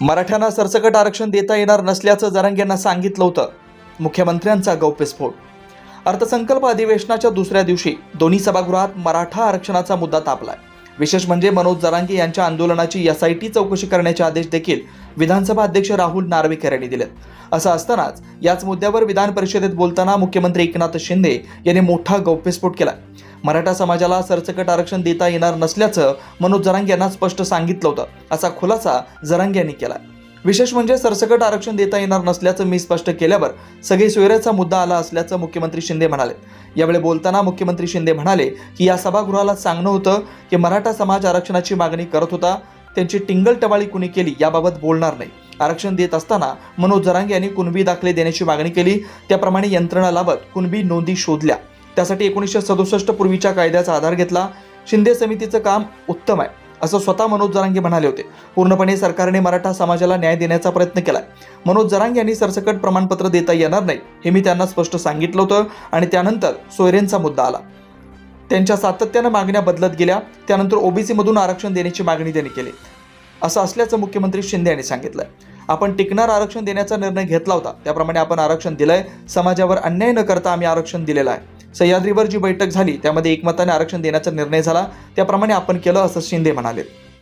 मराठ्यांना सरसकट आरक्षण देता येणार नसल्याचं जरांग यांना सांगितलं होतं. मुख्यमंत्र्यांचा गौप्यस्फोट. अर्थसंकल्प अधिवेशनाच्या दुसऱ्या दिवशी दोन्ही सभागृहात मराठा आरक्षणाचा मुद्दा तापलाय. विशेष म्हणजे मनोज जरांगे यांच्या आंदोलनाची एस आय टी चौकशी करण्याचे आदेश देखील विधानसभा अध्यक्ष राहुल नार्वेकर यांनी दिलेत. असं असतानाच याच मुद्द्यावर विधान परिषदेत बोलताना मुख्यमंत्री एकनाथ शिंदे यांनी मोठा गौप्यस्फोट केला मराठा समाजाला सरसकट आरक्षण देता येणार नसल्याचं मनोज जरांग यांना स्पष्ट सांगितलं होतं. असा खुलासा जरांग यांनी केला विशेष म्हणजे सरसकट आरक्षण देता येणार नसल्याचं मी स्पष्ट केल्यावर सगळी सोयऱ्याचा मुद्दा आला असल्याचं मुख्यमंत्री शिंदे म्हणाले. यावेळी बोलताना मुख्यमंत्री शिंदे म्हणाले की या सभागृहाला सांगणं होतं की मराठा समाज आरक्षणाची मागणी करत होता. त्यांची टिंगल टवाळी कुणी केली याबाबत बोलणार नाही. आरक्षण देत असताना मनोज जरांगे यांनी कुणबी दाखले देण्याची मागणी केली. त्याप्रमाणे यंत्रणा लावत कुणबी नोंदी शोधल्या. त्यासाठी एकोणीसशे सदुसष्ट पूर्वीच्या कायद्याचा आधार घेतला. शिंदे समितीचं काम उत्तम आहे असं स्वतः मनोज जरांगे म्हणाले होते. पूर्णपणे सरकारने मराठा समाजाला न्याय देण्याचा प्रयत्न केलाय. मनोज जरांगे यांनी सरसकट प्रमाणपत्र देता येणार नाही हे मी त्यांना स्पष्ट सांगितलं होतं आणि त्यानंतर सोयरेंचा मुद्दा आला. त्यांच्या सातत्यानं मागण्या बदलत गेल्या त्यानंतर ओबीसीमधून आरक्षण देण्याची मागणी त्यांनी केली. असं असल्याचं मुख्यमंत्री शिंदे यांनी सांगितलं आपण टिकणार आरक्षण देण्याचा निर्णय घेतला होता त्याप्रमाणे आपण आरक्षण दिलंय समाजावर अन्याय न करता आम्ही आरक्षण दिलेलं आहे. सह्याद्रीवर जी बैठक झाली त्यामध्ये एकमताने आरक्षण देण्याचा निर्णय झाला. त्याप्रमाणे आपण केलं असं शिंदे म्हणाले.